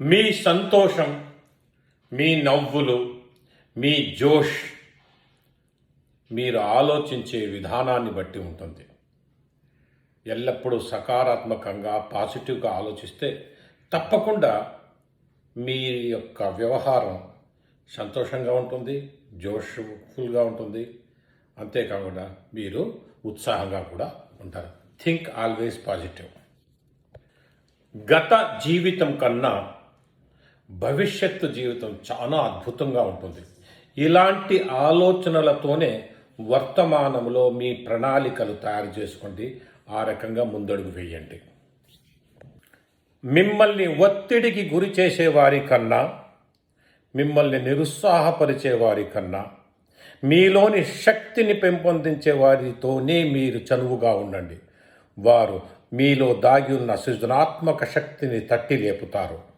మీ సంతోషం మీ నవ్వులు మీ జోష్ మీరు ఆలోచించే విధానాన్ని బట్టి ఉంటుంది. ఎల్లప్పుడూ సకారాత్మకంగా పాజిటివ్గా ఆలోచిస్తే తప్పకుండా మీ యొక్క వ్యవహారం సంతోషంగా ఉంటుంది జోష్ఫుల్గా ఉంటుంది. అంతేకాకుండా మీరు ఉత్సాహంగా కూడా ఉంటారు. Think always positive. గత జీవితం కన్నా భవిష్యత్తు జీవితం చాలా అద్భుతంగా ఉంటుంది. ఇలాంటి ఆలోచనలతోనే వర్తమానంలో మీ ప్రణాళికలు తయారు చేసుకోండి. ఆ రకంగా ముందడుగు వేయండి. మిమ్మల్ని ఒత్తిడికి గురి చేసేవారి కన్నా మిమ్మల్ని నిరుత్సాహపరిచే వారి కన్నా మీలోని శక్తిని పెంపొందించే వారితోనే మీరు చనువుగా ఉండండి. వారు మీలో దాగి ఉన్న సృజనాత్మక శక్తిని తట్టి లేపుతారు.